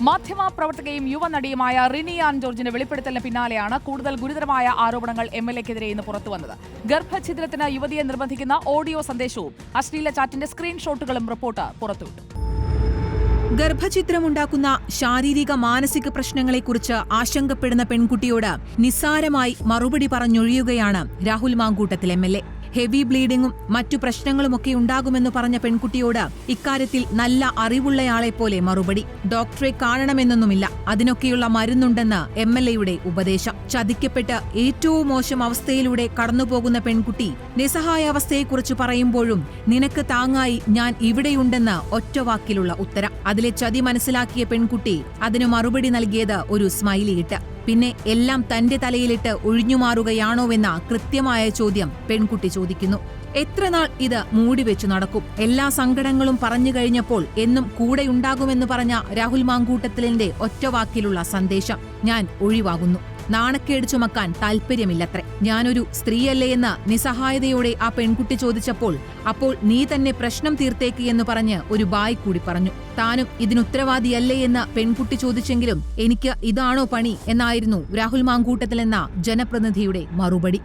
മാധ്യമ പ്രവർത്തകയും യുവനടിയുമായ റിനി ആൻ ജോർജിന്റെ വെളിപ്പെടുത്തലിന് പിന്നാലെയാണ് കൂടുതൽ ഗുരുതരമായ ആരോപണങ്ങൾ എം എൽ എക്കെതിരെ ഇന്ന് പുറത്തുവന്നത് ഗർഭഛിദ്രത്തിന് യുവതിയെ നിർബന്ധിക്കുന്ന ഓഡിയോ സന്ദേശവും അശ്ലീല ചാറ്റിന്റെ സ്ക്രീൻഷോട്ടുകളും റിപ്പോർട്ട് പുറത്തുവിട്ടു. ഗർഭഛിദ്രമുണ്ടാക്കുന്ന ശാരീരിക മാനസിക പ്രശ്നങ്ങളെക്കുറിച്ച് ആശങ്കപ്പെടുന്ന പെൺകുട്ടിയോട് നിസ്സാരമായി മറുപടി പറഞ്ഞൊഴിയുകയാണ് Rahul Mankoottathil M L A. Heavy ബ്ലീഡിങ്ങും മറ്റു പ്രശ്നങ്ങളുമൊക്കെ ഉണ്ടാകുമെന്ന് പറഞ്ഞ പെൺകുട്ടിയോട് ഇക്കാര്യത്തിൽ നല്ല അറിവുള്ളയാളെ പോലെ മറുപടി. ഡോക്ടറെ കാണണമെന്നൊന്നുമില്ല. അതിനൊക്കെയുള്ള മരുന്നുണ്ടെന്ന് എം എൽ എയുടെ ഉപദേശം. ചതിക്കപ്പെട്ട് ഏറ്റവും മോശം അവസ്ഥയിലൂടെ കടന്നുപോകുന്ന പെൺകുട്ടി നിസ്സഹായാവസ്ഥയെക്കുറിച്ച് പറയുമ്പോഴും നിനക്ക് താങ്ങായി ഞാൻ ഇവിടെയുണ്ടെന്ന് ഒറ്റവാക്കിലുള്ള ഉത്തരം. അതിലെ ചതി മനസ്സിലാക്കിയ പെൺകുട്ടി അതിനു മറുപടി നൽകിയത് ഒരു സ്മൈലിയിട്ട്. പിന്നെ എല്ലാം തന്റെ തലയിലിട്ട് ഒഴിഞ്ഞുമാറുകയാണോവെന്ന കൃത്യമായ ചോദ്യം പെൺകുട്ടി ചോദിക്കുന്നു. എത്രനാൾ ഇത് മൂടിവെച്ചു നടക്കും? എല്ലാ സങ്കടങ്ങളും പറഞ്ഞു കഴിഞ്ഞപ്പോൾ എന്നും കൂടെയുണ്ടാകുമെന്ന് പറഞ്ഞ രാഹുൽ മാങ്കൂട്ടത്തിലിന്റെ ഒറ്റവാക്കിലുള്ള സന്ദേശം ഞാൻ ഒഴിവാകുന്നു. നാണക്കേട് ചുമക്കാൻ താല്പര്യമില്ലത്രേ ഞാനൊരു സ്ത്രീയല്ലേ എന്ന് നിസ്സഹായതയോടെ ആ പെൺകുട്ടി ചോദിച്ചപ്പോൾ അപ്പോൾ നീ തന്നെ പ്രശ്നം തീർത്തേക്ക് എന്ന് പറഞ്ഞ് ഒരു ബായ് കൂടി പറഞ്ഞു. താനും ഇതിനുത്തരവാദിയല്ലേ എന്ന് പെൺകുട്ടി ചോദിച്ചെങ്കിലും എനിക്ക് ഇതാണോ പണി എന്നായിരുന്നു രാഹുൽ മാങ്കൂട്ടത്തിലെന്ന ജനപ്രതിനിധിയുടെ മറുപടി.